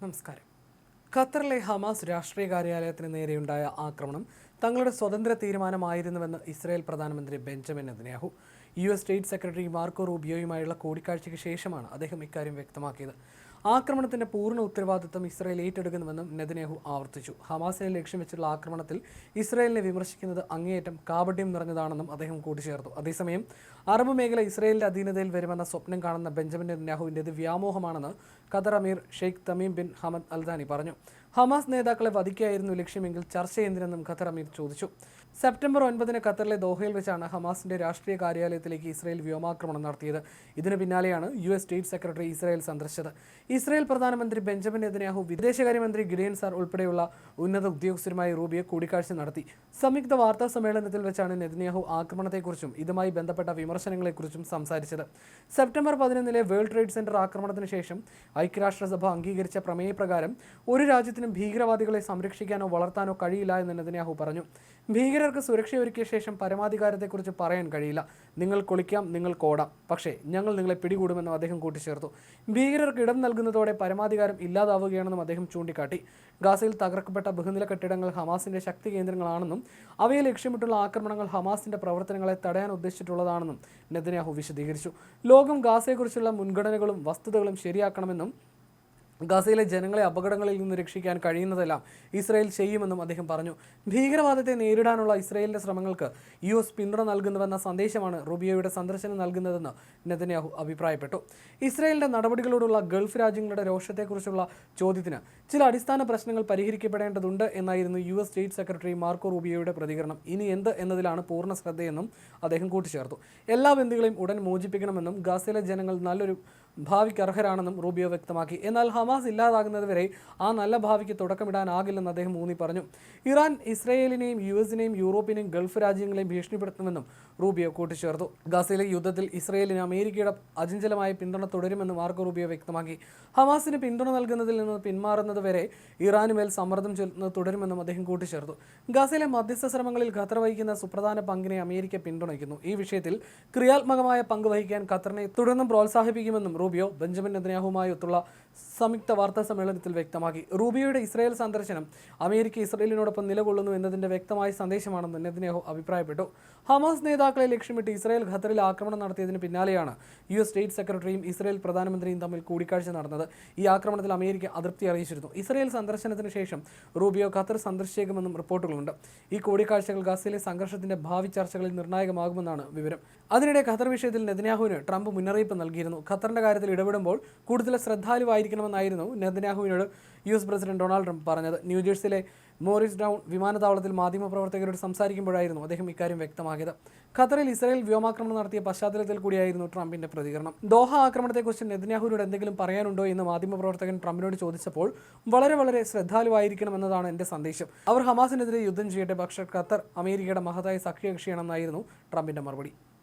നമസ്കാരം. ഖത്തറിലെ ഹമാസ് രാഷ്ട്രീയ കാര്യാലയത്തിന് നേരെയുണ്ടായ ആക്രമണം തങ്ങളുടെ സ്വതന്ത്ര തീരുമാനമായിരുന്നുവെന്ന് ഇസ്രായേൽ പ്രധാനമന്ത്രി Benjamin Netanyahu U S state secretary Marco റൂബിയോയുമായുള്ള കൂടിക്കാഴ്ചയ്ക്ക് ശേഷമാണ് അദ്ദേഹം ഇക്കാര്യം വ്യക്തമാക്കിയത്. ആക്രമണത്തിന്റെ പൂർണ ഉത്തരവാദിത്തം ഇസ്രായേൽ ഏറ്റെടുക്കുന്നുവെന്നും നെതന്യാഹു ആവർത്തിച്ചു. ഹമാസിനെ ലക്ഷ്യം വെച്ചുള്ള ആക്രമണത്തിൽ ഇസ്രായേലിനെ വിമർശിക്കുന്നത് അങ്ങേയറ്റം കാപട്യം നിറഞ്ഞതാണെന്നും അദ്ദേഹം കൂട്ടിച്ചേർത്തു. അതേസമയം അറബ് മേഖല ഇസ്രായേലിന്റെ അധീനതയിൽ വരുമെന്ന സ്വപ്നം കാണുന്ന ബെഞ്ചമിൻ നെതന്യാഹുവിന്റെത് വ്യാമോഹമാണെന്ന് ഖദർ അമീർ Sheikh Tamim bin Hamad Al Thani പറഞ്ഞു. ഹമാസ് നേതാക്കളെ വധിക്കായിരുന്നു ലക്ഷ്യമെങ്കിൽ ചർച്ച എന്തിനെന്നും ഖത്തർ അമീർ ചോദിച്ചു. സെപ്റ്റംബർ ഒൻപതിന് ഖത്തറിലെ ദോഹയിൽ വെച്ചാണ് ഹമാസിന്റെ രാഷ്ട്രീയ കാര്യാലയത്തിലേക്ക് ഇസ്രായേൽ വ്യോമാക്രമണം നടത്തിയത്. ഇതിന് പിന്നാലെയാണ് U S state secretary Israel സന്ദർശിച്ചത്. ഇസ്രായേൽ പ്രധാനമന്ത്രി ബെഞ്ചമിൻ നെതന്യാഹു വിദേശകാര്യമന്ത്രി ഗിഡേൻ സാർ ഉൾപ്പെടെയുള്ള ഉന്നത ഉദ്യോഗസ്ഥരുമായി റൂബിയെ കൂടിക്കാഴ്ച നടത്തി. സംയുക്ത വാർത്താ സമ്മേളനത്തിൽ വെച്ചാണ് നെതന്യാഹു ആക്രമണത്തെക്കുറിച്ചും ഇതുമായി ബന്ധപ്പെട്ട വിമർശനങ്ങളെക്കുറിച്ചും സംസാരിച്ചത്. സെപ്റ്റംബർ പതിനൊന്നിലെ വേൾഡ് ട്രേഡ് സെന്റർ ആക്രമണത്തിന് ശേഷം ഐക്യരാഷ്ട്രസഭ അംഗീകരിച്ച പ്രമേയപ്രകാരം ഒരു രാജ്യത്തിനും ഭീകരവാദികളെ സംരക്ഷിക്കാനോ വളർത്താനോ കഴിയില്ല എന്ന് നെതന്യാഹു പറഞ്ഞു. ഭീകരർക്ക് സുരക്ഷയൊരുക്കിയ ശേഷം പരമാധികാരത്തെക്കുറിച്ച് പറയാൻ കഴിയില്ല. നിങ്ങൾ കൊളിക്കാം നിങ്ങൾ കോടാം. പക്ഷേ ഞങ്ങൾ നിങ്ങളെ പിടികൂടുമെന്നും അദ്ദേഹം കൂട്ടിച്ചേർത്തു. ഭീകരർക്ക് ഇടം നൽകുന്നതോടെ പരമാധികാരം ഇല്ലാതാവുകയാണെന്നും അദ്ദേഹം ചൂണ്ടിക്കാട്ടി. ഗാസയിൽ തകർക്കപ്പെട്ട ബഹുനില കെട്ടിടങ്ങൾ ഹമാസിന്റെ ശക്തി കേന്ദ്രങ്ങളാണെന്നും അവയെ ലക്ഷ്യമിട്ടുള്ള ആക്രമണങ്ങൾ ഹമാസിന്റെ പ്രവർത്തനങ്ങളെ തടയാൻ ഉദ്ദേശിച്ചിട്ടുള്ളതാണെന്നും നെതന്യാഹു വിശദീകരിച്ചു. ലോകം ഗാസയെക്കുറിച്ചുള്ള മുൻഗണനകളും വസ്തുതകളും ശരിയാക്കണമെന്നും ഗാസയിലെ ജനങ്ങളെ അപകടങ്ങളിൽ നിന്ന് രക്ഷിക്കാൻ കഴിയുന്നതെല്ലാം ഇസ്രായേൽ ചെയ്യുമെന്നും അദ്ദേഹം പറഞ്ഞു. ഭീകരവാദത്തെ നേരിടാനുള്ള ഇസ്രായേലിന്റെ ശ്രമങ്ങൾക്ക് യു എസ് പിന്തുണ നൽകുന്നുവെന്ന സന്ദേശമാണ് റുബിയോയുടെ സന്ദർശനം നൽകുന്നതെന്ന് നെതന്യാഹു അഭിപ്രായപ്പെട്ടു. ഇസ്രായേലിന്റെ നടപടികളോടുള്ള ഗൾഫ് രാജ്യങ്ങളുടെ രോഷത്തെക്കുറിച്ചുള്ള ചോദ്യത്തിന് ചില അടിസ്ഥാന പ്രശ്നങ്ങൾ പരിഹരിക്കപ്പെടേണ്ടതുണ്ട് എന്നായിരുന്നു U S state secretary Marco റുബിയോയുടെ പ്രതികരണം. ഇനി എന്ത് എന്നതിലാണ് പൂർണ ശ്രദ്ധയെന്നും അദ്ദേഹം കൂട്ടിച്ചേർത്തു. എല്ലാ ബന്ധുക്കളെയും ഉടൻ മോചിപ്പിക്കണമെന്നും ഗാസയിലെ ജനങ്ങൾ നല്ലൊരു ഭാവിക്ക് അർഹരാണെന്നും റൂബിയോ വ്യക്തമാക്കി. എന്നാൽ ഹമാസ് ഇല്ലാതാകുന്നത് വരെ ആ നല്ല ഭാവിക്ക് തുടക്കമിടാനാകില്ലെന്ന് അദ്ദേഹം ഊന്നി പറഞ്ഞു. ഇറാൻ ഇസ്രയേലിനെയും യു എസിനെയും യൂറോപ്പിനെയും ഗൾഫ് രാജ്യങ്ങളെയും ഭീഷണിപ്പെടുത്തുമെന്നും റൂബിയോ കൂട്ടിച്ചേർത്തു. ഗസയിലെ യുദ്ധത്തിൽ ഇസ്രയേലിന് അമേരിക്കയുടെ അചഞ്ചലമായ പിന്തുണ തുടരുമെന്ന് മാർക്കോ റൂബിയോ വ്യക്തമാക്കി. ഹമാസിന് പിന്തുണ നൽകുന്നതിൽ നിന്ന് പിന്മാറുന്നത് വരെ ഇറാനുമേൽ സമ്മർദ്ദം ചെലുത്തുന്നത് തുടരുമെന്നും അദ്ദേഹം കൂട്ടിച്ചേർത്തു. ഗസയിലെ മധ്യസ്ഥ ശ്രമങ്ങളിൽ ഖത്തർ വഹിക്കുന്ന സുപ്രധാന പങ്കിനെ അമേരിക്ക പിന്തുണയ്ക്കുന്നു. ഈ വിഷയത്തിൽ ക്രിയാത്മകമായ പങ്ക് വഹിക്കാൻ ഖത്തറിനെ തുടർന്നും പ്രോത്സാഹിപ്പിക്കുമെന്നും റൂബിയോ ബെഞ്ചമിൻ നെതന്യാഹുമായി ഒത്തുള്ള സംയുക്ത വാർത്താ സമ്മേളനത്തിൽ വ്യക്തമാക്കി. റൂബിയോയുടെ ഇസ്രായേൽ സന്ദർശനം അമേരിക്ക ഇസ്രായേലിനോടൊപ്പം നിലകൊള്ളുന്നു എന്നതിന്റെ വ്യക്തമായ സന്ദേശമാണെന്ന് നെതന്യാഹു അഭിപ്രായപ്പെട്ടു. ഹമാസ് നേതാക്കളെ ലക്ഷ്യമിട്ട് ഇസ്രായേൽ ഖത്തറിൽ ആക്രമണം നടത്തിയതിന് പിന്നാലെയാണ് യു എസ് സ്റ്റേറ്റ് സെക്രട്ടറിയും ഇസ്രായേൽ പ്രധാനമന്ത്രിയും തമ്മിൽ കൂടിക്കാഴ്ച നടന്നത്. ഈ ആക്രമണത്തിൽ അമേരിക്ക അതൃപ്തി അറിയിച്ചിരുന്നു. ഇസ്രായേൽ സന്ദർശനത്തിന് ശേഷം റൂബിയോ ഖത്തർ സന്ദർശിച്ചേക്കുമെന്നും റിപ്പോർട്ടുകളുണ്ട്. ഈ കൂടിക്കാഴ്ചകൾ ഗസയിലെ സംഘർഷത്തിന്റെ ഭാവി ചർച്ചകളിൽ നിർണായകമാകുമെന്നാണ് വിവരം. അതിനിടെ ഖത്തർ വിഷയത്തിൽ നെതന്യാഹുവിന് ട്രംപ് മുന്നറിയിപ്പ് നൽകിയിരുന്നു. ഖത്തറിന്റെ കാര്യത്തിൽ ഇടപെടുമ്പോൾ കൂടുതൽ ശ്രദ്ധാലുവായിരിക്കണമെന്നായിരുന്നു നെതന്യാഹുവിനോട് U S president Donald Trump പറഞ്ഞത്. ന്യൂജേഴ്സിയിലെ മോറിസ് ഡൗൺ വിമാനത്താവളത്തിൽ മാധ്യമപ്രവർത്തകരോട് സംസാരിക്കുമ്പോഴായിരുന്നു അദ്ദേഹം ഇക്കാര്യം വ്യക്തമാക്കിയത്. ഖത്തറിൽ ഇസ്രായേൽ വ്യോമാക്രമണം നടത്തിയ പശ്ചാത്തലത്തിൽ കൂടിയായിരുന്നു ട്രംപിന്റെ പ്രതികരണം. ദോഹ ആക്രമണത്തെക്കുറിച്ച് നെതന്യാഹുവിനോട് എന്തെങ്കിലും പറയാനുണ്ടോ എന്ന് മാധ്യമപ്രവർത്തകൻ ട്രംപിനോട് ചോദിച്ചപ്പോൾ വളരെ വളരെ ശ്രദ്ധാലുവായിരിക്കണം എന്നതാണ് എന്റെ സന്ദേശം. അവർ ഹമാസിനെതിരെ യുദ്ധം ചെയ്യട്ടെ പക്ഷേ ഖത്തർ അമേരിക്കയുടെ മഹത്തായ സഖ്യകക്ഷിയാണെന്നായിരുന്നു ട്രംപിന്റെ മറുപടി.